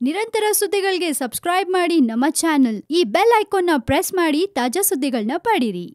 ನಿರಂತರ ಸುದ್ದಿಗಳಿಗೆ ಸಬ್ಸ್ಕ್ರೈಬ್ ಮಾಡಿ ನಮ್ಮ ಚಾನೆಲ್. ಈ ಬೆಲ್ ಐಕಾನ್ನ ಪ್ರೆಸ್ ಮಾಡಿ ತಾಜಾ ಸುದ್ದಿಗಳನ್ನ ಪಡೀರಿ.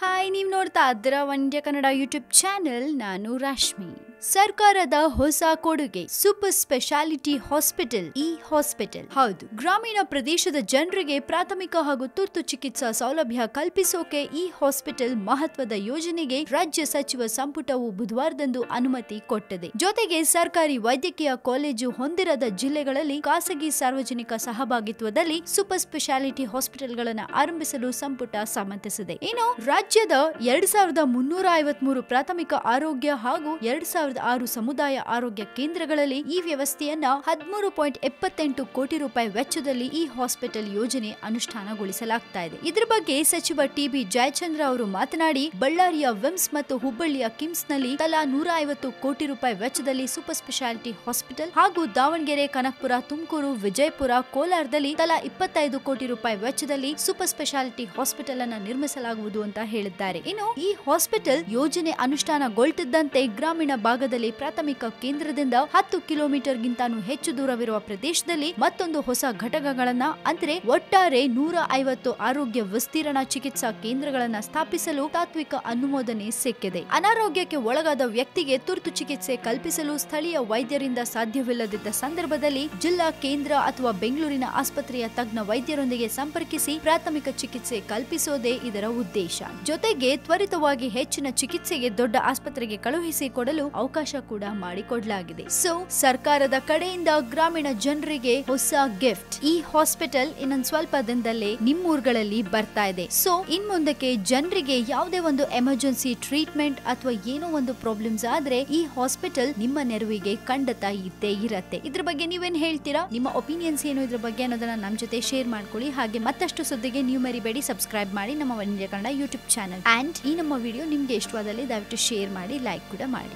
ಹಾಯ್, ನೀವು ನೋಡ್ತಾ ಇದ್ದೀರಾ ಒಂದ್ಯ ಕನ್ನಡ ಯೂಟ್ಯೂಬ್ ಚಾನೆಲ್. ನಾನು ರಾಶ್ಮಿ. ಸರ್ಕಾರದ ಹೊಸ ಕೊಡುಗೆ ಸೂಪರ್ ಸ್ಪೆಷಾಲಿಟಿ ಹಾಸ್ಪಿಟಲ್, ಈ ಹಾಸ್ಪಿಟಲ್. ಹೌದು. ಗ್ರಾಮೀಣ ಪ್ರದೇಶದ ಜನರಿಗೆ ಪ್ರಾಥಮಿಕ ಹಾಗೂ ತುರ್ತು ಚಿಕಿತ್ಸಾ ಸೌಲಭ್ಯ ಕಲ್ಪಿಸೋಕೆ ಈ ಹಾಸ್ಪಿಟಲ್ ಮಹತ್ವದ ಯೋಜನೆಗೆ ರಾಜ್ಯ ಸಚಿವ ಸಂಪುಟವು ಬುಧವಾರದಂದು ಅನುಮತಿ ಕೊಟ್ಟಿದೆ. ಜೊತೆಗೆ ಸರ್ಕಾರಿ ವೈದ್ಯಕೀಯ ಕಾಲೇಜು ಹೊಂದಿರದ ಜಿಲ್ಲೆಗಳಲ್ಲಿ ಖಾಸಗಿ ಸಾರ್ವಜನಿಕ ಸಹಭಾಗಿತ್ವದಲ್ಲಿ ಸೂಪರ್ ಸ್ಪೆಷಾಲಿಟಿ ಹಾಸ್ಪಿಟಲ್ಗಳನ್ನು ಆರಂಭಿಸಲು ಸಂಪುಟ ಸಮ್ಮತಿಸಿದೆ. ಇನ್ನು ರಾಜ್ಯದ ಎರಡ್ ಸಾವಿರದ ಮುನ್ನೂರ ಐವತ್ಮೂರು ಪ್ರಾಥಮಿಕ ಆರೋಗ್ಯ ಹಾಗೂ ಎರಡ್ ಆರು ಸಮುದಾಯ ಆರೋಗ್ಯ ಕೇಂದ್ರಗಳಲ್ಲಿ ಈ ವ್ಯವಸ್ಥೆಯನ್ನ ಹದಿಮೂರು ಪಾಯಿಂಟ್ ಎಪ್ಪತ್ತೆಂಟು ಕೋಟಿ ರೂಪಾಯಿ ವೆಚ್ಚದಲ್ಲಿ ಈ ಹಾಸ್ಪಿಟಲ್ ಯೋಜನೆ ಅನುಷ್ಠಾನಗೊಳಿಸಲಾಗ್ತಾ ಇದೆ. ಇದರ ಬಗ್ಗೆ ಸಚಿವ ಟಿಬಿ ಜಯಚಂದ್ರ ಅವರು ಮಾತನಾಡಿ, ಬಳ್ಳಾರಿಯ ವಿಮ್ಸ್ ಮತ್ತು ಹುಬ್ಬಳ್ಳಿಯ ಕಿಮ್ಸ್ನಲ್ಲಿ ತಲಾ ನೂರ ಐವತ್ತು ಕೋಟಿ ರೂಪಾಯಿ ವೆಚ್ಚದಲ್ಲಿ ಸೂಪರ್ ಸ್ಪೆಷಾಲಿಟಿ ಹಾಸ್ಪಿಟಲ್ ಹಾಗೂ ದಾವಣಗೆರೆ, ಕನಕಪುರ, ತುಮಕೂರು, ವಿಜಯಪುರ, ಕೋಲಾರದಲ್ಲಿ ತಲಾ ಇಪ್ಪತ್ತೈದು ಕೋಟಿ ರೂಪಾಯಿ ವೆಚ್ಚದಲ್ಲಿ ಸೂಪರ್ ಸ್ಪೆಷಾಲಿಟಿ ಹಾಸ್ಪಿಟಲ್ ಅನ್ನ ನಿರ್ಮಿಸಲಾಗುವುದು ಅಂತ ಹೇಳಿದ್ದಾರೆ. ಇನ್ನು ಈ ಹಾಸ್ಪಿಟಲ್ ಯೋಜನೆ ಅನುಷ್ಠಾನಗೊಳ್ತಿದ್ದಂತೆ ಗ್ರಾಮೀಣ ಭಾಗದಲ್ಲಿ ಪ್ರಾಥಮಿಕ ಕೇಂದ್ರದಿಂದ ಹತ್ತು ಕಿಲೋಮೀಟರ್ ಗಿಂತಾನು ಹೆಚ್ಚು ದೂರವಿರುವ ಪ್ರದೇಶದಲ್ಲಿ ಮತ್ತೊಂದು ಹೊಸ ಘಟಕಗಳನ್ನ, ಅಂದ್ರೆ ಒಟ್ಟಾರೆ ನೂರ ಐವತ್ತು ಆರೋಗ್ಯ ವಿಸ್ತೀರ್ಣ ಚಿಕಿತ್ಸಾ ಕೇಂದ್ರಗಳನ್ನ ಸ್ಥಾಪಿಸಲು ತಾತ್ವಿಕ ಅನುಮೋದನೆ ಸಿಕ್ಕಿದೆ. ಅನಾರೋಗ್ಯಕ್ಕೆ ಒಳಗಾದ ವ್ಯಕ್ತಿಗೆ ತುರ್ತು ಚಿಕಿತ್ಸೆ ಕಲ್ಪಿಸಲು ಸ್ಥಳೀಯ ವೈದ್ಯರಿಂದ ಸಾಧ್ಯವಿಲ್ಲದಿದ್ದ ಸಂದರ್ಭದಲ್ಲಿ ಜಿಲ್ಲಾ ಕೇಂದ್ರ ಅಥವಾ ಬೆಂಗಳೂರಿನ ಆಸ್ಪತ್ರೆಯ ತಜ್ಞ ವೈದ್ಯರೊಂದಿಗೆ ಸಂಪರ್ಕಿಸಿ ಪ್ರಾಥಮಿಕ ಚಿಕಿತ್ಸೆ ಕಲ್ಪಿಸೋದೇ ಇದರ ಉದ್ದೇಶ. ಜೊತೆಗೆ ತ್ವರಿತವಾಗಿ ಹೆಚ್ಚಿನ ಚಿಕಿತ್ಸೆಗೆ ದೊಡ್ಡ ಆಸ್ಪತ್ರೆಗೆ ಕಳುಹಿಸಿ ಕೊಡಲು ಅವಕಾಶ ಕೂಡ ಮಾಡಿಕೊಡಲಾಗಿದೆ. ಸೊ ಸರ್ಕಾರದ ಕಡೆಯಿಂದ ಗ್ರಾಮೀಣ ಜನರಿಗೆ ಹೊಸ ಗಿಫ್ಟ್ ಈ ಹಾಸ್ಪಿಟಲ್ ಇನ್ನೊಂದ್ ಸ್ವಲ್ಪ ದಿನದಲ್ಲೇ ನಿಮ್ಮೂರ್ಗಳಲ್ಲಿ ಬರ್ತಾ ಇದೆ. ಸೊ ಇನ್ ಮುಂದಕ್ಕೆ ಜನರಿಗೆ ಯಾವುದೇ ಒಂದು ಎಮರ್ಜೆನ್ಸಿ ಟ್ರೀಟ್ಮೆಂಟ್ ಅಥವಾ ಏನೋ ಒಂದು ಪ್ರಾಬ್ಲಮ್ಸ್ ಆದ್ರೆ ಈ ಹಾಸ್ಪಿಟಲ್ ನಿಮ್ಮ ನೆರವಿಗೆ ಖಂಡಿತ ಇದ್ದೇ ಇರತ್ತೆ. ಇದ್ರ ಬಗ್ಗೆ ನೀವೇನ್ ಹೇಳ್ತೀರಾ? ನಿಮ್ಮ ಒಪಿನಿಯನ್ಸ್ ಏನು ಇದ್ರ ಬಗ್ಗೆ ಅನ್ನೋದನ್ನ ನಮ್ಮ ಜೊತೆ ಶೇರ್ ಮಾಡ್ಕೊಳ್ಳಿ. ಹಾಗೆ ಮತ್ತಷ್ಟು ಸುದ್ದಿಗೆ ನೀವು ಮರಿಬೇಡಿ. ಸಬ್ಸ್ಕ್ರೈಬ್ ಮಾಡಿ ನಮ್ಮ ಕನ್ನಡ ಯೂಟ್ಯೂಬ್ ಚಾನಲ್ ಅಂಡ್ ಈ ನಮ್ಮ ವಿಡಿಯೋ ನಿಮ್ಗೆ ಇಷ್ಟವಾದಲ್ಲಿ ದಯವಿಟ್ಟು ಶೇರ್ ಮಾಡಿ ಲೈಕ್ ಕೂಡ ಮಾಡಿ.